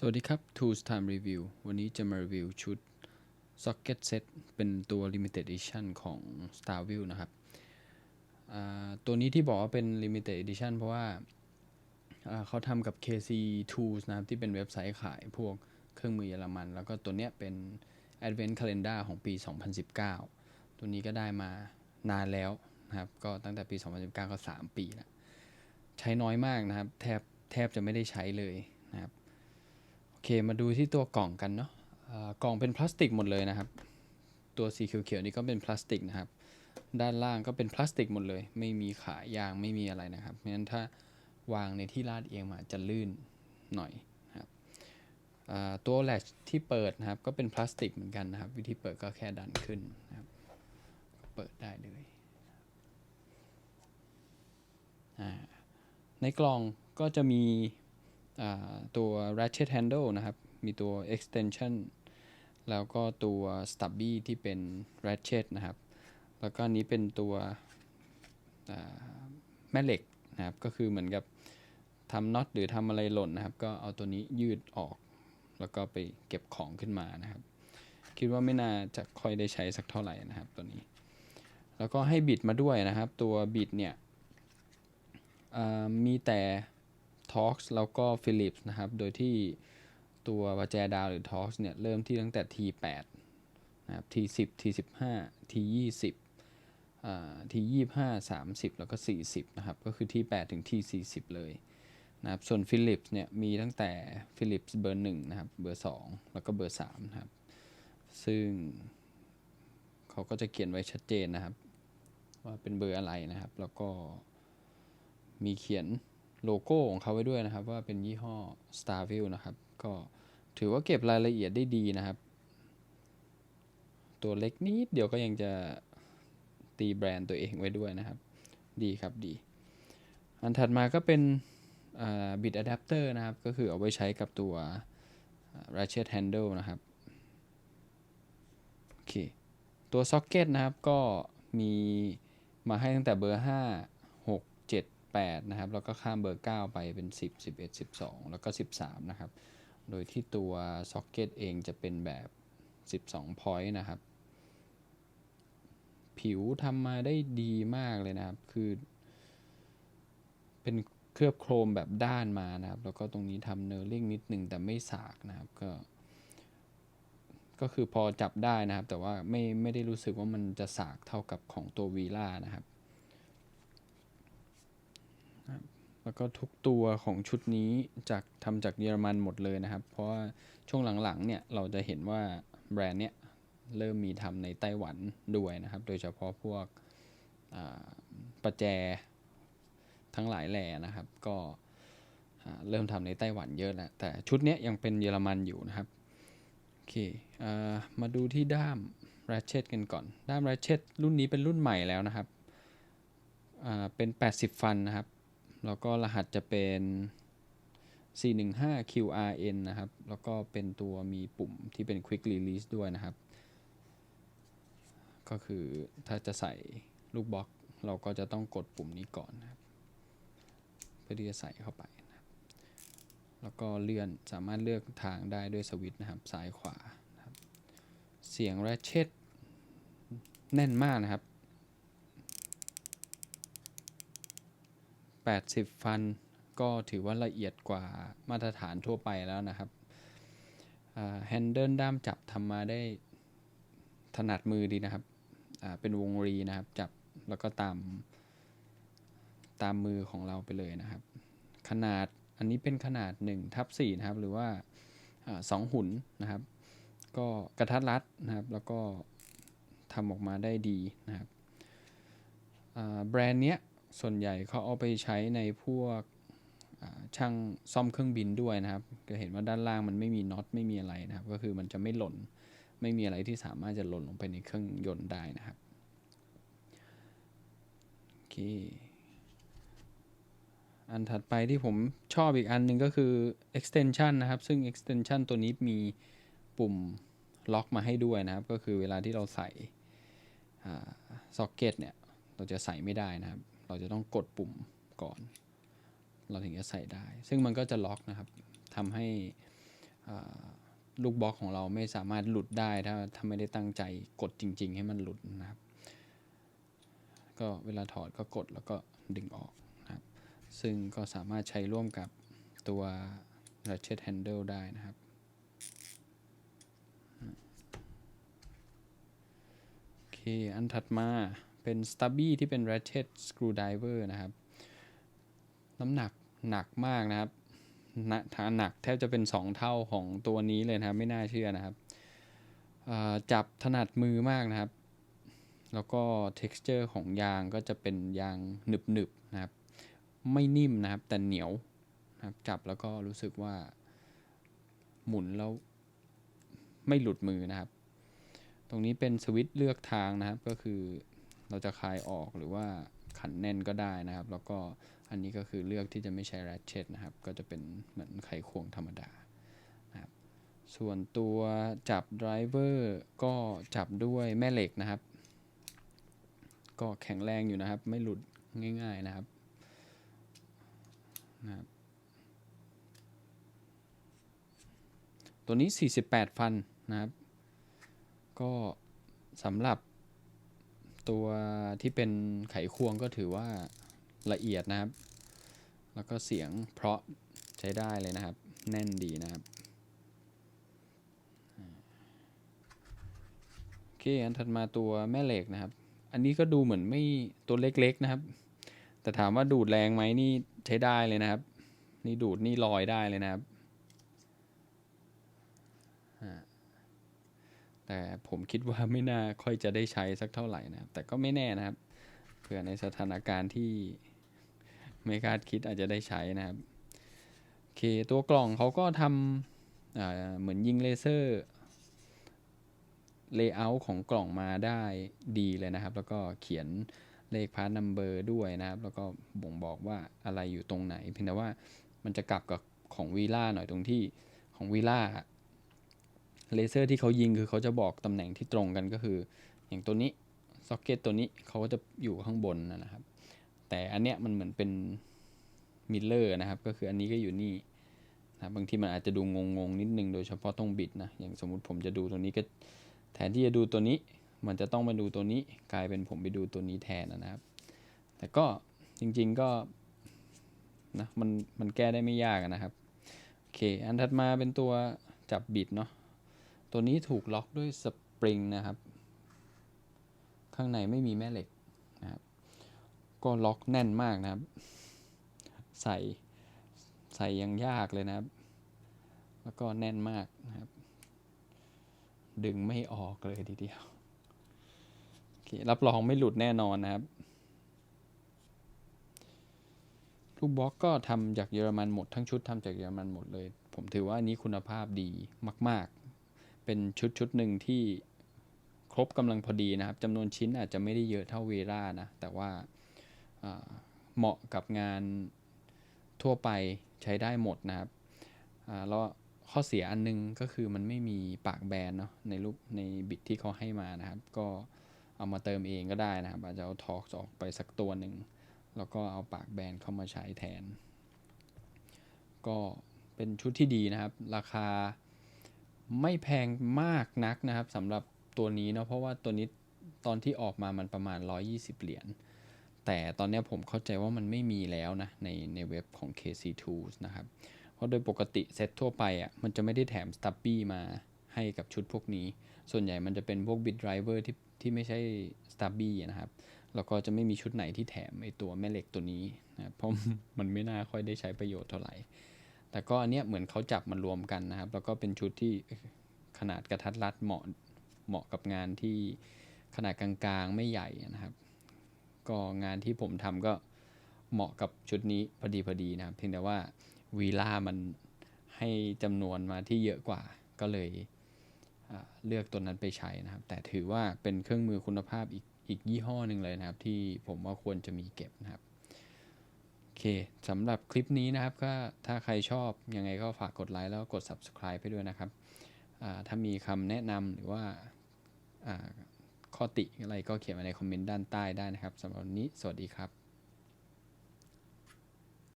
สวัสดีครับ Tools Time Review วันนี้จะมารีวิวชุด Socket Set เป็นตัว Limited Edition ของ Starview นะครับ ตัวนี้ที่บอกว่าเป็น Limited Edition เพราะว่าเขาทำกับ KC Tools นะครับ ที่เป็นเว็บไซต์ขายพวกเครื่องมือเยอรมัน แล้วก็ตัวเนี้ยเป็น Advent Calendar ของปี 2019 ตัวนี้ก็ได้มานานแล้วนะครับ ก็ตั้งแต่ปี 2019 ก็ 3 ปีแล้ว ใช้น้อยมากนะครับ แทบแทบจะไม่ได้ใช้เลย อเคมาดูที่ตัวกล่องกันเนาะกล่องเป็นพลาสติกหมดเลยนะครับ ตัวสีเขียวๆนี่ก็เป็นพลาสติกนะครับ ด้านล่างก็เป็นพลาสติกหมดเลย ไม่มีขายางไม่มีอะไรนะครับเพราะฉะนั้นถ้าวางในที่ลาดเอียงมาจะลื่นหน่อยนะครับตัวแลชที่เปิดนะครับก็เป็นพลาสติกเหมือนกันนะครับ วิธีเปิดก็แค่ดันขึ้นนะครับ เปิดได้เลยในกล่องก็จะมี ตัว ratchet handle นะครับ มีตัว extension แล้วก็ตัว stubby ที่เป็น ratchet นะครับ แล้วก็นี้เป็นตัวแม่เหล็กนะครับ ก็คือเหมือนกับทำน็อตหรือทำอะไรหล่นนะครับ ก็เอาตัวนี้ยืดออก แล้วก็ไปเก็บของขึ้นมานะครับ คิดว่าไม่น่าจะค่อยได้ใช้สักเท่าไหร่นะครับตัวนี้ แล้วก็ให้บิดมาด้วยนะครับ ตัวบิดเนี่ยมีแต่ Torx แล้วก็ Philips นะครับ โดยที่ตัววาแจดาวหรือ Torx เนี่ย เริ่มที่ตั้งแต่ T8 นะครับ T10 T15 T20 อ่า T25 30แล้วก็40นะครับ ก็คือ T8 ถึง T40 เลยนะครับ ส่วน Philips เนี่ยมีตั้งแต่ Philips เบอร์1นะครับ เบอร์2แล้วก็เบอร์3นะครับ ซึ่งเขาก็จะเขียนไว้ชัดเจนนะครับ ว่าเป็นเบอร์อะไรนะครับ แล้วก็มีเขียน โลโก้ของเขาไว้ด้วยนะครับ ว่าเป็นยี่ห้อ Starview นะครับ ก็ถือว่าเก็บรายละเอียดได้ดีนะครับ ตัวเล็กนิดเดียวก็ยังจะตีแบรนด์ตัวเองไว้ด้วยนะครับ ดีครับดี อันถัดมาก็เป็นบิดอะแดปเตอร์นะครับ ก็คือเอาไว้ใช้กับตัว ratchet handle นะครับโอเคตัวซ็อกเก็ตนะครับก็มีมาให้ตั้งแต่เบอร์ 5 8 นะครับ แล้วก็ข้ามเบอร์ 9 ไปเป็น 10 11 12 แล้วก็ 13 นะครับ โดยที่ตัวซ็อกเก็ตเองจะเป็นแบบ 12 point นะครับ ผิวทำมาได้ดีมากเลยนะครับ คือ เป็นเคลือบโครมแบบด้านมานะครับ แล้วก็ตรงนี้ทำเนอร์ลิงนิดหนึ่งแต่ไม่สากนะครับ ก็ก็คือพอจับได้นะครับ แต่ว่าไม่ไม่ได้รู้สึกว่ามันจะสากเท่ากับของตัววีล่านะครับ แล้วก็ทุกตัวของชุดนี้จากทำจากเยอรมันหมดเลยนะครับ เพราะว่าช่วงหลังๆเนี่ยเราจะเห็นว่าแบรนด์เนี้ยเริ่มมีทำในไต้หวันด้วยนะครับ โดยเฉพาะพวกประแจทั้งหลายแหล่นะครับ ก็เริ่มทำในไต้หวันเยอะแล้ว แต่ชุดนี้ยังเป็นเยอรมันอยู่นะครับ โอเคอมาดูที่ด้าม ratchet กันก่อน ด้าม ratchet รุ่นนี้เป็นรุ่นใหม่แล้วนะครับเป็น 80 ฟันนะครับ แล้วก็รหัสจะเป็น 415 QRN นะครับ แล้วก็เป็นตัวมีปุ่มที่เป็น Quick Release ด้วยนะครับ ก็คือถ้าจะใส่ลูกบล็อกเราก็จะต้องกดปุ่มนี้ก่อนนะครับ เพื่อที่จะใส่เข้าไปนะครับ แล้วก็เลื่อนสามารถเลือกทางได้ด้วยสวิตช์นะครับ ซ้ายขวานะครับ เสียง ratchet แน่นมากนะครับ 80 ฟัน ก็ถือว่าละเอียดกว่ามาตรฐานทั่วไปแล้วนะครับแฮนเดิลด้ามจับทำมาได้ถนัดมือดีนะครับ เป็นวงรีนะครับ จับแล้วก็ตามตามมือของเราไปเลยนะครับ ขนาดอันนี้เป็นขนาด1ทับ4นะครับ หรือว่าอาสองหุ่นนะครับ ก็กระทัดรัดนะครับ แล้วก็ทำออกมาได้ดีนะครับแบรนด์เนี้ย ส่วนใหญ่เขาเอาไปใช้ในพวกช่างซ่อมเครื่องบินด้วยนะครับจะเห็นว่าด้านล่างมันไม่มีน็อตไม่มีอะไรนะครับ ก็คือมันจะไม่หล่น ไม่มีอะไรที่สามารถจะหล่นลงไปในเครื่องยนต์ได้นะครับโอเคอันถัดไปที่ผมชอบอีกอันหนึ่งก็คือ extension นะครับ ซึ่ง extension ตัวนี้มีปุ่มล็อกมาให้ด้วยนะครับ ก็คือเวลาที่เราใส่ซ็อกเก็ตเนี่ย เราจะใส่ไม่ได้นะครับ เราจะต้องกดปุ่มก่อน เราถึงจะใส่ได้ ซึ่งมันก็จะล็อกนะครับทำให้ลูกบล็อกของเราไม่สามารถหลุดได้ถ้าถ้าไม่ได้ตั้งใจกดจริง ๆ ให้มันหลุดนะครับ ก็เวลาถอดก็กดแล้วก็ดึงออกนะครับ ซึ่งก็สามารถใช้ร่วมกับตัว ratchet handle ได้นะครับ โอเค อันถัดมา เป็น stubby ที่เป็น ratchet screwdriver นะครับ น้ำหนักหนักมากนะครับหนักหนักแทบจะเป็น 2 เท่าของตัวนี้เลยนะครับ ไม่น่าเชื่อนะครับ จับถนัดมือมากนะครับ แล้วก็ texture ของยางก็จะเป็นยางหนึบๆนะครับ ไม่นิ่มนะครับ แต่เหนียวนะครับ จับแล้วก็รู้สึกว่าหมุนแล้วไม่หลุดมือนะครับ ตรงนี้เป็นสวิตช์เลือกทางนะครับ ก็คือ เราจะคลายออกหรือว่าขันแน่นก็ได้นะครับ แล้วก็อันนี้ก็คือเลือกที่จะไม่ใช้ ratchet นะครับ ก็จะเป็นเหมือนไขควงธรรมดานะครับ ส่วนตัวจับ driver ก็จับด้วยแม่เหล็กนะครับ ก็แข็งแรงอยู่นะครับ ไม่หลุดง่าย ๆนะครับนะครับ ตัวนี้ 48 ฟันนะครับ ก็สำหรับ ตัวที่เป็นไขควงก็ถือว่าละเอียดนะครับ แล้วก็เสียงเพราะใช้ได้เลยนะครับ แน่นดีนะครับ โอเค อันถัดมาตัวแม่เหล็กนะครับ อันนี้ก็ดูเหมือนไม่ตัวเล็กๆนะครับ แต่ถามว่าดูดแรงไหมนี่ใช้ได้เลยนะครับ นี่ดูดนี่ลอยได้เลยนะครับ แต่ผมคิดว่าไม่น่าค่อยจะได้ใช้สักเท่าไหร่นะครับ แต่ก็ไม่แน่นะครับ เผื่อในสถานการณ์ที่ไม่คาดคิดอาจจะได้ใช้นะครับโอเคตัวกล่องเขาก็ทำเหมือนยิงเลเซอร์เลเยอร์ของกล่องมาได้ดีเลยนะครับ แล้วก็เขียนเลขพาร์ทนัมเบอร์ด้วยนะครับ แล้วก็บ่งบอกว่าอะไรอยู่ตรงไหน เพียงแต่ว่ามันจะกลับกับของวีล่าหน่อยตรงที่ของวีล่า เลเซอร์ที่เขายิงคือเขาจะบอกตำแหน่งที่ตรงกันก็คือ อย่างตัวนี้ซ็อกเก็ตตัวนี้เขาก็จะอยู่ข้างบนนะครับ แต่อันเนี้ยมันเหมือนเป็นมิลเลอร์นะครับ ก็คืออันนี้ก็อยู่นี่นะบางทีมันอาจจะดูงงๆนิดนึงโดยเฉพาะตรงบิดนะ อย่างสมมุติผมจะดูตัวนี้ก็แทนที่จะดูตัวนี้ มันจะต้องมาดูตัวนี้กลายเป็นผมไปดูตัวนี้แทนนะครับ แต่ก็จริงๆก็นะมันมันแก้ได้ไม่ยากนะครับ โอเค อันถัดมาเป็นตัวจับบิดเนาะ ตัวนี้ถูกล็อกด้วยสปริงนะครับ ข้างในไม่มีแม่เหล็กนะครับ ก็ล็อกแน่นมากนะครับ ใส่ใส่ยังยากเลยนะครับ แล้วก็แน่นมากนะครับ ดึงไม่ออกเลยทีเดียวรับรองไม่หลุดแน่นอนนะครับลูกบล็อกก็ทำจากเยอรมันหมดทั้งชุดทำจากเยอรมันหมดเลย ผมถือว่าอันนี้คุณภาพดีมาก ๆ เป็นชุดชุดหนึ่งที่ครบกำลังพอดีนะครับจำนวนชิ้นอาจจะไม่ได้เยอะเท่าเวรานะ แต่ว่าเหมาะกับงานทั่วไปใช้ได้หมดนะครับแล้วข้อเสียอันนึงก็คือมันไม่มีปากแบนเนาะในรูปในบิตที่เขาให้มานะครับ ก็เอามาเติมเองก็ได้นะครับ อาจจะเอาทอร์กออกไปสักตัวหนึ่ง แล้วก็เอาปากแบนเข้ามาใช้แทน ก็เป็นชุดที่ดีนะครับ ราคา ไม่แพงมากนักนะครับสำหรับตัวนี้เนาะเพราะว่าตัวนี้ตอนที่ออกมามันประมาณ 120 เหรียญแต่ตอนนี้ผมเข้าใจว่ามันไม่มีแล้วนะในในเว็บของ KC Tools นะครับ เพราะโดยปกติเซตทั่วไปอะ่ะมันจะไม่ได้แถม Stubby มาให้กับชุดพวกนี้ ส่วนใหญ่มันจะเป็นพวก Bit Driver ที่ที่ไม่ใช่ Stubby นะครับ แล้วก็จะไม่มีชุดไหนที่แถมไอตัวแม่เหล็กตัวนี้นะเพราะมันไม่น่าค่อยได้ใช้ประโยชน์เท่าไหร่ แต่ก็อันเนี้ยเหมือนเขาจับมันรวมกันนะครับ แล้วก็เป็นชุดที่ขนาดกระทัดรัดเหมาะเหมาะกับงานที่ขนาดกลางๆไม่ใหญ่นะครับ ก็งานที่ผมทำก็เหมาะกับชุดนี้พอดีพอดีนะครับเพียงแต่ว่าวีล่ามันให้จำนวนมาที่เยอะกว่าก็เลยเลือกตัวนั้นไปใช้นะครับ แต่ถือว่าเป็นเครื่องมือคุณภาพอีกอีกยี่ห้อหนึ่งเลยนะครับ ที่ผมว่าควรจะมีเก็บนะครับ เคสำหรับคลิปนี้นะครับก็ถ้าใครชอบยังไงก็ฝากกดไลค์แล้วกด subscribe ไปด้วยนะครับถ้ามีคำแนะนำหรือว่าอ่าข้อติอะไรก็เขียนมาในคอมเมนต์ด้านใต้ได้นะครับสำหรับวันนี้สวัสดีครับ